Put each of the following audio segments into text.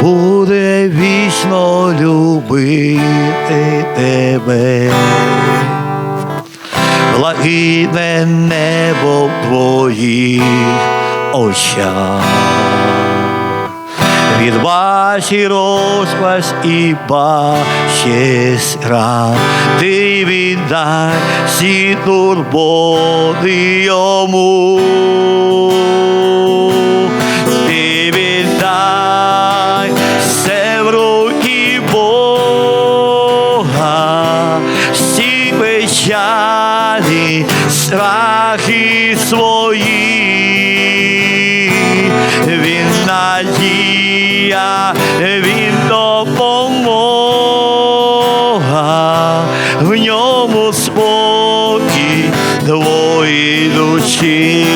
буде вічно любити тебе. Благідне небо в твоїх очах. Від ваші розпас і бачись ран, ти віддай всі турботи йому. Страхи свої. Він надія, він в ньому спокій твої душі.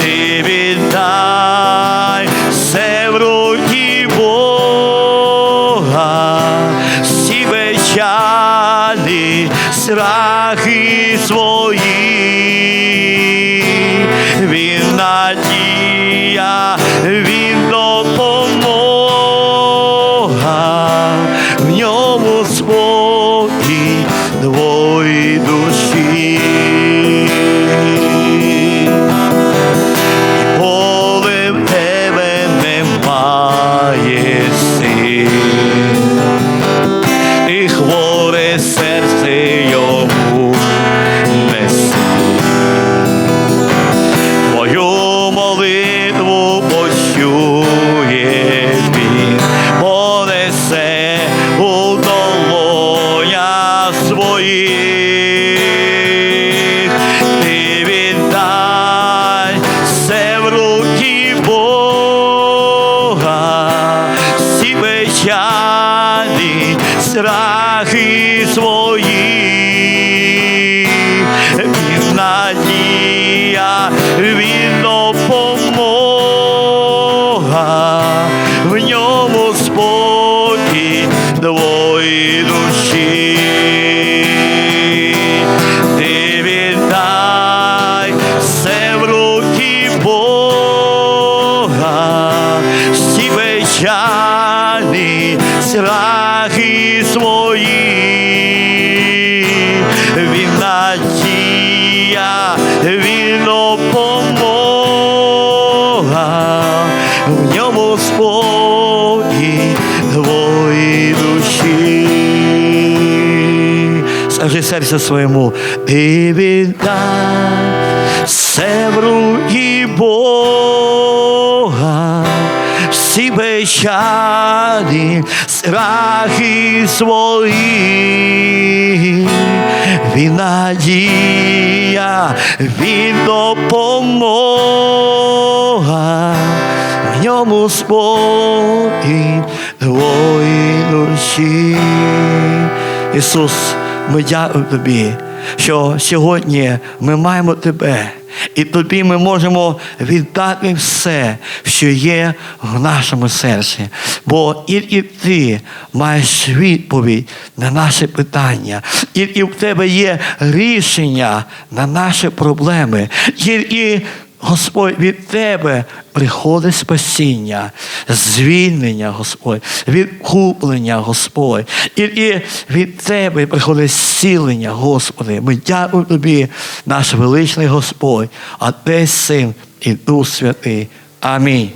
Ти віддай в руки Бога, всі страхи свої. Він надія, він допомога, в ньому спокій твої страхи свої. Він надія, в ньому спокій твої душі. Скажи серце своєму, ти віддай все руки Бога, всі печалі, страхи свої. Він надія, він допомога, в ньому спокій твої душі. Ісус, ми дякуємо тобі, що сьогодні ми маємо тебе. І тобі ми можемо віддати все, що є в нашому серці. Бо тільки ти маєш відповідь на наше питання, тільки в тебе є рішення на наші проблеми. Тільки Господь, від Тебе приходить спасіння, звільнення, Господь, відкуплення, Господь. І, від Тебе приходить зцілення, Господи. Ми дякуємо Тобі, наш величний Господь, Отець, Син і Дух Святий. Амінь.